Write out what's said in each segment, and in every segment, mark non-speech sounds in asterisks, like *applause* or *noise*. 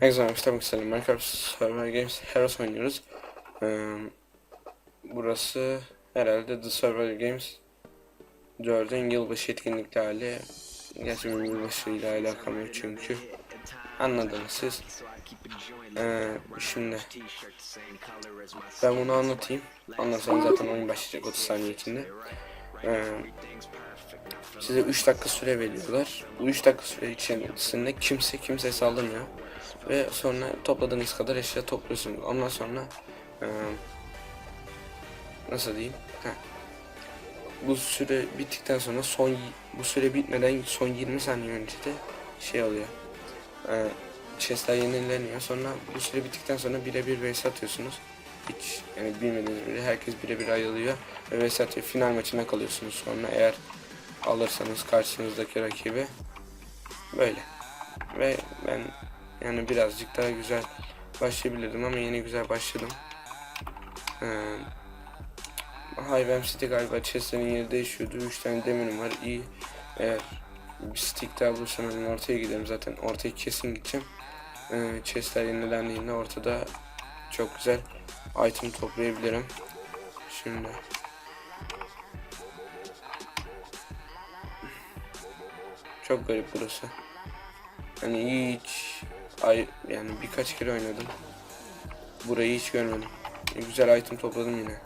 Herkese ki selam. Minecraft Survival Games Heroes oynuyoruz. Ee, burası herhalde The Survival Games 4'ün yılbaşı etkinlikli hali. Gerçi benim yılbaşı ile alakam yok çünkü. Anladınız siz. Ee, şimdi ben bunu anlatayım. Sonra zaten oyun başlayacak 30 saniye içinde. Ee, size 3 dakika süre veriyorlar. Bu 3 dakika süre içerisinde kimse kimseye saldırmıyor. Ve sonra topladığınız kadar eşya topluyorsunuz. Ondan sonra eee, nasıl diyeyim? Heh. Bu süre bittikten sonra son bu süre bitmeden son 20 saniye önce de şey oluyor. Eee chestler yenileniyor. Sonra bu süre bittikten sonra birebir vs atıyorsunuz. Hiç yani bilmediğiniz biri herkes birebir ayrılıyor ve vs atıyor. Final maçına kalıyorsunuz sonra eğer alırsanız karşınızdaki rakibi böyle. Ve ben yani birazcık daha güzel başlayabilirdim ama yine güzel başladım. Ee, Hayvem City galiba chestlerin yeri değişiyordu. 3 tane demirim var. İyi. Eğer bir stick daha bulursam ortaya giderim. Zaten ortaya kesin gideceğim. Ee, chestler yenilendiğinde ortada çok güzel item toplayabilirim. Şimdi çok garip burası. Hani hiç ay yani birkaç kere oynadım. Burayı hiç görmedim. E, güzel item topladım yine.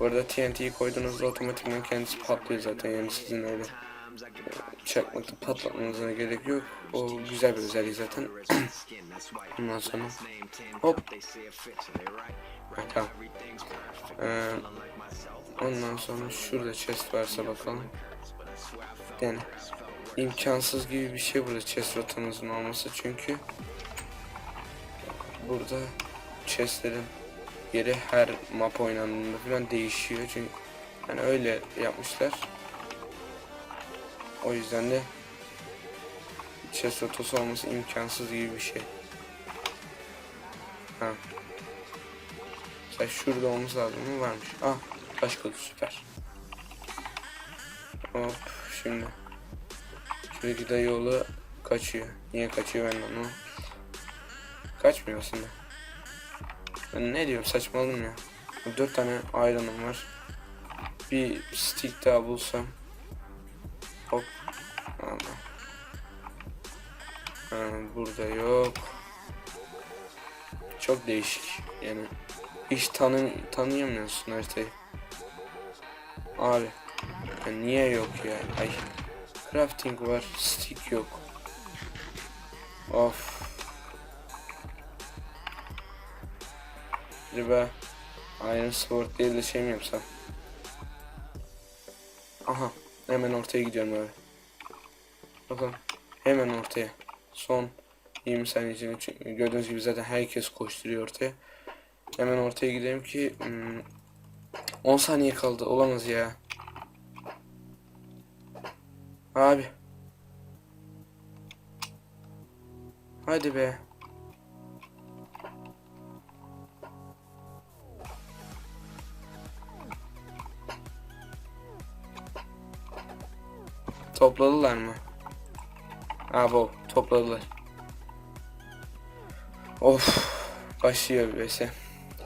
Bu arada TNT'yi koyduğunuzda otomatikman kendisi patlıyor zaten yani sizin öyle e, çakmakta patlatmanıza gerek yok. O güzel bir özellik zaten. *clears throat* Ondan sonra hop. Tamam. Ee, ondan sonra şurada chest varsa bakalım. Yani imkansız gibi bir şey burada chest rotamızın olması çünkü burada chestlerin yeri her map oynandığında falan değişiyor çünkü yani öyle yapmışlar. O yüzden de chest rotası olması imkansız gibi bir şey. Ha. Mesela şurada olması lazım mı? Varmış. Ah taş kılıç süper. Hop şimdi. Şuradaki de yolu kaçıyor. Niye kaçıyor ben onu. Kaçmıyor aslında. Ben ne diyorum saçmaladım ya. Dört tane iron'ım var. Bir stick daha bulsam. Hop. Ha, burada yok. Çok değişik. Yani hiç tanı tanıyamıyorsun haritayı. Abi. Ya niye yok ya? Ay. Crafting var, stick yok. Of. Riba. Iron Sword değil de şey mi yapsam? Aha. Hemen ortaya gidiyorum abi. Bakalım. Hemen ortaya. Son 20 saniye içinde çünkü gördüğünüz gibi zaten herkes koşturuyor ortaya. Hemen ortaya gidelim ki hmm, 10 saniye kaldı. Olamaz ya. Abi. Hadi be. Topladılar mı? Abo topladılar. Of. Başlıyor vs.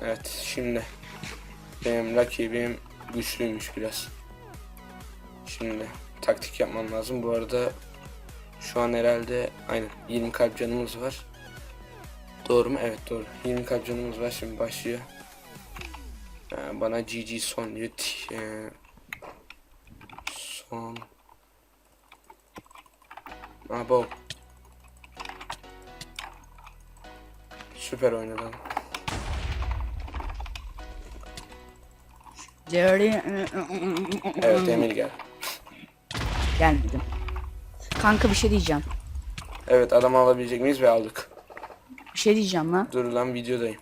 Evet şimdi. Benim rakibim güçlüymüş biraz. Şimdi taktik yapmam lazım. Bu arada şu an herhalde aynen 20 kalp canımız var. Doğru mu? Evet doğru. 20 kalp canımız var. Şimdi başlıyor. Ee, bana GG son diyor. Ee, son. Abo. Süper oynadı. Evet Emir gel. Gelmedim. Kanka bir şey diyeceğim. Evet adamı alabilecek miyiz ve aldık. Bir şey diyeceğim lan. Dur lan videodayım.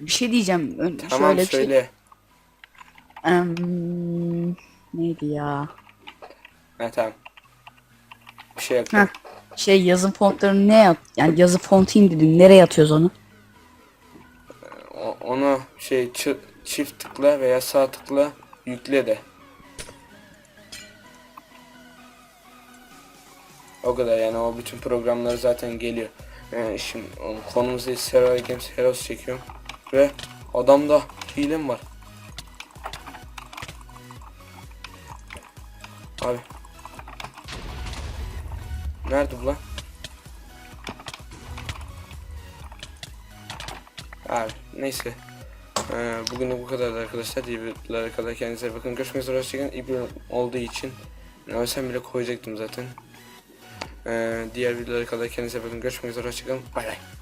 Bir şey diyeceğim. Ön- Tamam Şöyle bir şey. söyle. Em, neydi ya? Ha tamam. Bir şey yok. Heh. Şey yazı fontlarını ne yap? Yani yazı fontu indirdim. Nereye atıyoruz onu? O- onu şey çi- çift tıkla veya sağ tıkla yükle de. O kadar yani o bütün programları zaten geliyor. Yani şimdi o konumuz değil Survival Games Heroes çekiyorum. Ve adamda hile mi var? Abi. Nerede bu lan? Abi neyse. Ee, bugün bu kadar arkadaşlar. İyi videolara kadar kendinize bakın. Görüşmek üzere. Hoşçakalın. İyi bir olduğu için. Ölsem bile koyacaktım zaten. Ee, diğer videolara kadar kendinize bakın. Görüşmek üzere. Hoşçakalın. Bay bay.